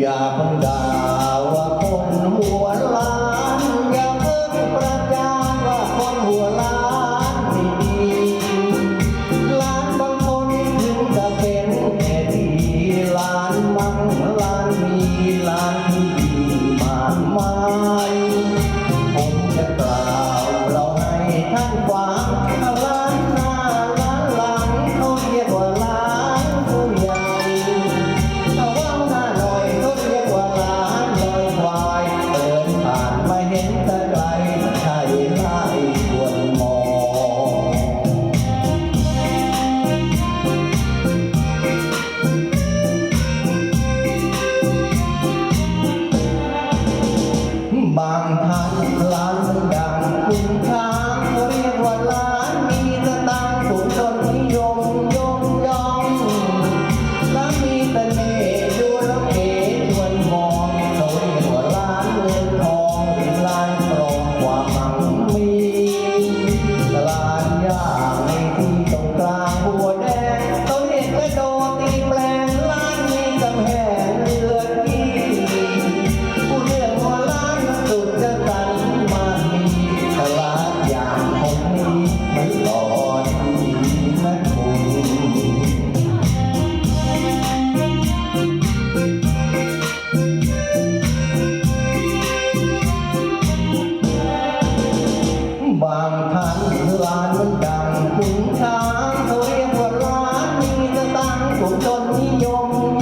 อย่าเพิ่งดาามพันล้านดังคุณค้างเขาเรียกว่าล้านมีสตังค์สูงจนนิยมยกย่องและมีเสน่ห์ดูแล้วเก๋ชวนมองเขาเรียกว่าล้านเงินทอง ที่ยอม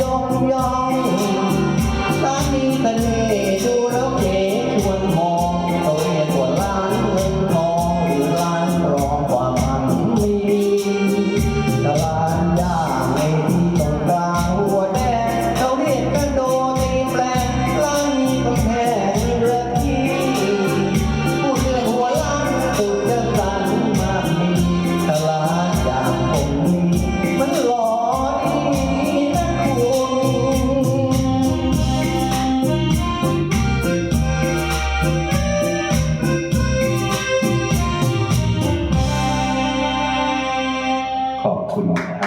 próximo.